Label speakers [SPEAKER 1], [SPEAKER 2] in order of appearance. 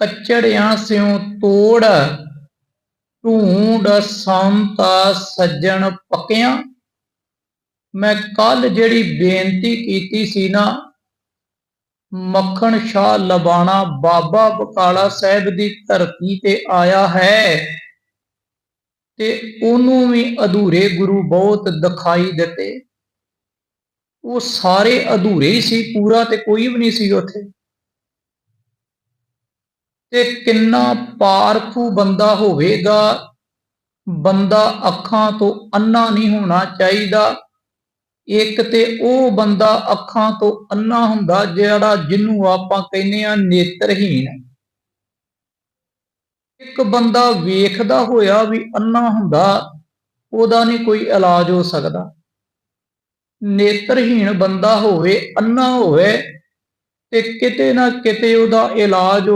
[SPEAKER 1] ਕੱਚੜਿਆਂ ਸਿਉ ਤੋੜ, ਢੂੰਡ ਸੰਤਾ ਸੱਜਣ ਪੱਕਿਆਂ। ਮੈਂ ਕੱਲ ਜਿਹੜੀ ਬੇਨਤੀ ਕੀਤੀ ਸੀ ਨਾ, ਮੱਖਣ ਸ਼ਾਹ ਲਬਾਣਾ ਬਾਬਾ ਬਕਾਲਾ ਸਾਹਿਬ ਦੀ ਧਰਤੀ ਤੇ ਆਇਆ ਹੈ ਤੇ ਉਹਨੂੰ ਵੀ ਅਧੂਰੇ ਗੁਰੂ ਬਹੁਤ ਦਿਖਾਈ ਦਿੱਤੇ। ਉਹ ਸਾਰੇ ਅਧੂਰੇ ਸੀ, ਪੂਰਾ ਤੇ ਕੋਈ ਵੀ ਨਹੀਂ ਸੀ ਉੱਥੇ। ਤੇ ਕਿੰਨਾ ਪਾਰਖੂ ਬੰਦਾ ਹੋਵੇਗਾ? ਬੰਦਾ ਅੱਖਾਂ ਤੋਂ ਅੰਨਾ ਨਹੀਂ ਹੋਣਾ ਚਾਹੀਦਾ। ਇੱਕ ਤੇ ਉਹ ਬੰਦਾ ਅੱਖਾਂ ਤੋਂ ਅੰਨਾ ਹੁੰਦਾ ਜਿਹੜਾ ਜਿਹਨੂੰ ਆਪਾਂ ਕਹਿੰਦੇ ਆ ਨੇਤਰਹੀਣ। ਇੱਕ ਬੰਦਾ ਵੇਖਦਾ ਹੋਇਆ ਵੀ ਅੰਨਾ ਹੁੰਦਾ, ਉਹਦਾ ਨਹੀਂ ਕੋਈ ਇਲਾਜ ਹੋ ਸਕਦਾ। ਨੇਤਰਹੀਣ ਬੰਦਾ ਹੋਵੇ ਅੰਨਾ ਹੋਵੇ ਤੇ ਕਿਤੇ ਨਾ ਕਿਤੇ ਉਹਦਾ ਇਲਾਜ